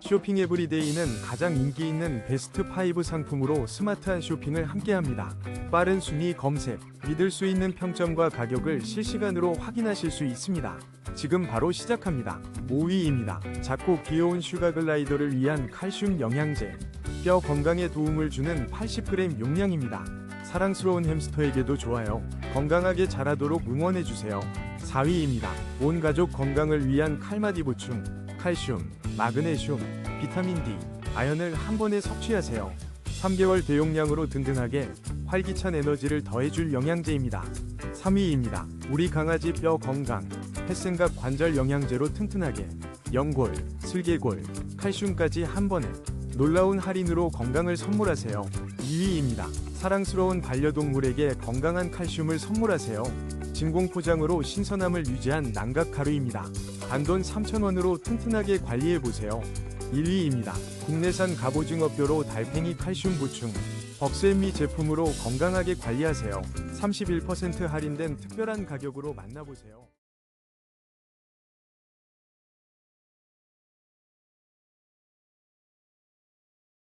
쇼핑 에브리데이는 가장 인기 있는 베스트 5 상품으로 스마트한 쇼핑을 함께합니다. 빠른 순위 검색, 믿을 수 있는 평점과 가격을 실시간으로 확인하실 수 있습니다. 지금 바로 시작합니다. 5위입니다. 작고 귀여운 슈가 글라이더를 위한 칼슘 영양제. 뼈 건강에 도움을 주는 80g 용량입니다. 사랑스러운 햄스터에게도 좋아요. 건강하게 자라도록 응원해주세요. 4위입니다. 온 가족 건강을 위한 칼마디 보충, 칼슘, 마그네슘, 비타민 D, 아연을 한 번에 섭취하세요. 3개월 대용량으로 든든하게 활기찬 에너지를 더해줄 영양제입니다. 3위입니다. 우리 강아지 뼈 건강, 햇생각 관절 영양제로 튼튼하게 연골, 슬개골, 칼슘까지 한 번에 놀라운 할인으로 건강을 선물하세요. 2위입니다. 사랑스러운 반려동물에게 건강한 칼슘을 선물하세요. 진공 포장으로 신선함을 유지한 난각 가루입니다. 단돈 3,000원으로 튼튼하게 관리해보세요. 1위입니다. 국내산 갑오징어뼈로 달팽이 칼슘 보충. 벅스앤미 제품으로 건강하게 관리하세요. 31% 할인된 특별한 가격으로 만나보세요.